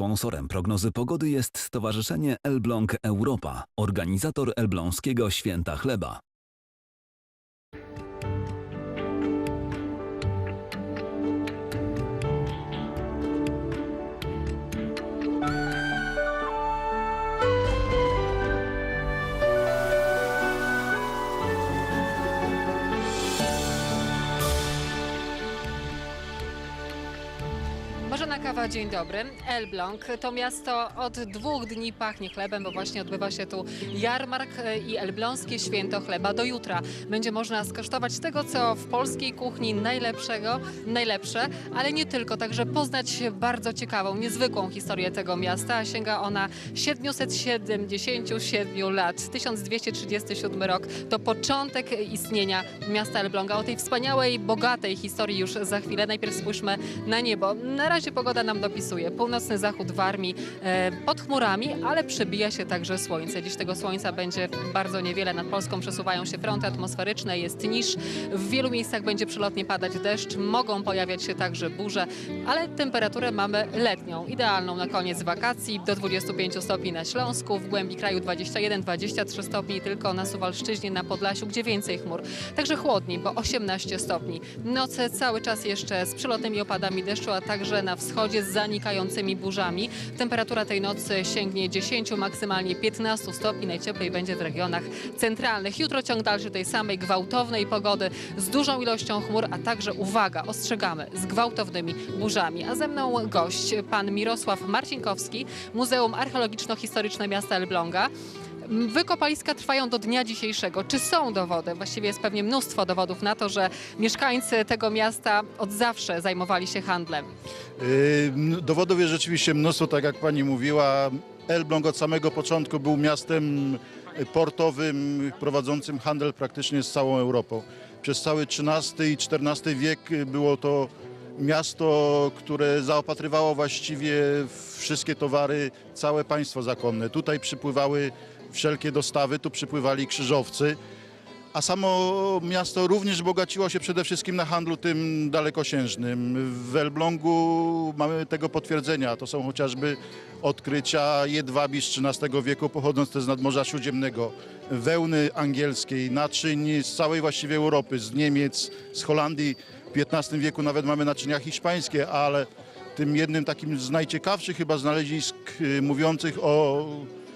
Sponsorem prognozy pogody jest Stowarzyszenie Elbląg Europa, organizator Elbląskiego Święta Chleba. Marzena Kawa, dzień dobry. Elbląg to miasto od dwóch dni pachnie chlebem, bo właśnie odbywa się tu jarmark e, i elbląskie święto chleba. Do jutra będzie można skosztować tego, co w polskiej kuchni najlepszego, najlepsze, ale nie tylko, także poznać bardzo ciekawą, niezwykłą historię tego miasta. Sięga ona 777 lat. 1237 rok to początek istnienia miasta Elbląga. O tej wspaniałej, bogatej historii już za chwilę. Najpierw spójrzmy na niebo. Na razie pogoda nam dopisuje. Północny zachód Warmii e, pod chmurami, ale przebija się także słońce. Dziś tego słońca będzie bardzo niewiele. Nad Polską przesuwają się fronty atmosferyczne, jest niż. W wielu miejscach będzie przelotnie padać deszcz, mogą pojawiać się także burze, ale temperaturę mamy letnią, idealną na koniec wakacji. Do 25 stopni na Śląsku, w głębi kraju 21-23 stopni, tylko na Suwalszczyźnie, na Podlasiu, gdzie więcej chmur. Także chłodniej, bo 18 stopni. Noce cały czas jeszcze z przelotnymi opadami deszczu, a także na wschodzie z zanikającymi burzami. Temperatura tej nocy sięgnie 10, maksymalnie 15 stopni. Najcieplej będzie w regionach centralnych. Jutro ciąg dalszy tej samej gwałtownej pogody z dużą ilością chmur, a także uwaga, ostrzegamy, z gwałtownymi burzami. A ze mną gość, pan Mirosław Marcinkowski, Muzeum Archeologiczno-Historyczne Miasta Elbląga. Wykopaliska trwają do dnia dzisiejszego. Czy są dowody? Właściwie jest pewnie mnóstwo dowodów na to, że mieszkańcy tego miasta od zawsze zajmowali się handlem. Yy, Dowodów jest rzeczywiście mnóstwo, tak jak pani mówiła. Elbląg od samego początku był miastem portowym, prowadzącym handel praktycznie z całą Europą. Przez cały XIII i XIV wiek było to miasto, które zaopatrywało właściwie wszystkie towary, całe państwo zakonne. Tutaj przypływały wszelkie dostawy, tu przypływali krzyżowcy. A samo miasto również bogaciło się przede wszystkim na handlu tym dalekosiężnym. W Elblągu mamy tego potwierdzenia. To są chociażby odkrycia jedwabi z XIII wieku pochodzące z nadmorza śródziemnego, wełny angielskiej, naczyń z całej właściwie Europy, z Niemiec, z Holandii. W XV wieku nawet mamy naczynia hiszpańskie, ale tym jednym takim z najciekawszych chyba znalezisk y, mówiących o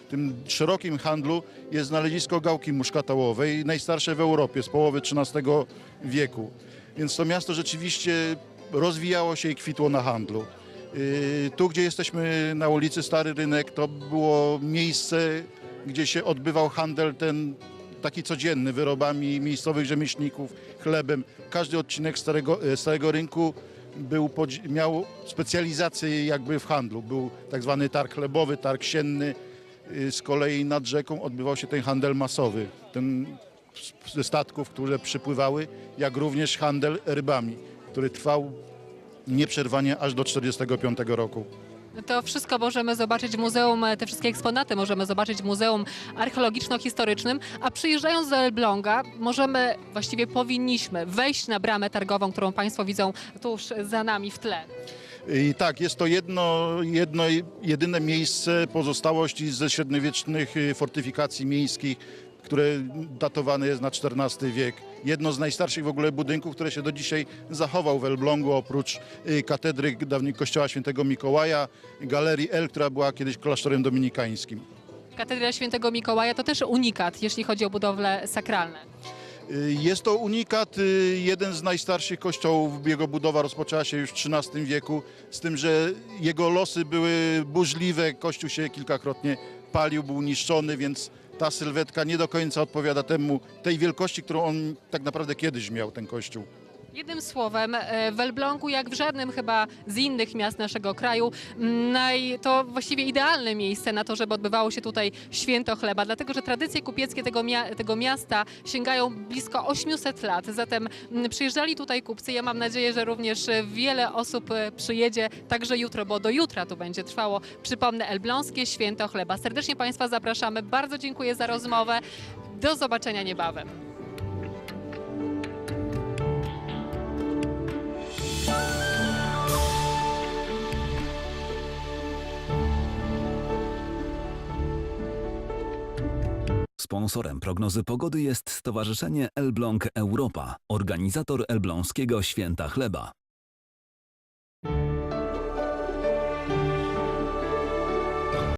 tym szerokim handlu jest znalezisko gałki muszkatałowej, najstarsze w Europie z połowy XIII wieku. Więc to miasto rzeczywiście rozwijało się i kwitło na handlu. Yy, Tu, gdzie jesteśmy na ulicy Stary Rynek, to było miejsce, gdzie się odbywał handel ten taki codzienny, wyrobami miejscowych rzemieślników, chlebem. Każdy odcinek Starego, e, Starego Rynku był, miał specjalizację jakby w handlu. Był tak zwany targ chlebowy, targ sienny. Y, Z kolei nad rzeką odbywał się ten handel masowy. Ten ze statków, które przypływały, jak również handel rybami, który trwał nieprzerwanie aż do 1945 roku. To wszystko możemy zobaczyć w muzeum, te wszystkie eksponaty możemy zobaczyć w Muzeum Archeologiczno-Historycznym, a przyjeżdżając do Elbląga możemy, właściwie powinniśmy wejść na bramę targową, którą Państwo widzą tuż za nami w tle. I tak, jest to jedno, jedno jedyne miejsce pozostałości ze średniowiecznych y, fortyfikacji miejskich, które datowane jest na XIV wiek. Jedno z najstarszych w ogóle budynków, które się do dzisiaj zachował w Elblągu, oprócz y, katedry dawniej kościoła świętego Mikołaja, galerii L, która była kiedyś klasztorem dominikańskim. Katedra Świętego Mikołaja to też unikat, jeśli chodzi o budowle sakralne. Y, Jest to unikat, y, jeden z najstarszych kościołów. Jego budowa rozpoczęła się już w XIII wieku, z tym, że jego losy były burzliwe. Kościół się kilkakrotnie palił, był niszczony, więc ta sylwetka nie do końca odpowiada temu, tej wielkości, którą on tak naprawdę kiedyś miał, ten kościół. Jednym słowem, e, w Elblągu, jak w żadnym chyba z innych miast naszego kraju, naj, to właściwie idealne miejsce na to, żeby odbywało się tutaj święto chleba, dlatego że tradycje kupieckie tego, mia- tego miasta sięgają blisko 800 lat. Zatem przyjeżdżali tutaj kupcy. Ja mam nadzieję, że również wiele osób e, przyjedzie także jutro, bo do jutra tu będzie trwało, przypomnę, Elbląskie święto chleba. Serdecznie Państwa zapraszamy. Bardzo dziękuję za rozmowę. Do zobaczenia niebawem. Sponsorem prognozy pogody jest Stowarzyszenie Elbląg Europa, organizator Elbląskiego Święta Chleba.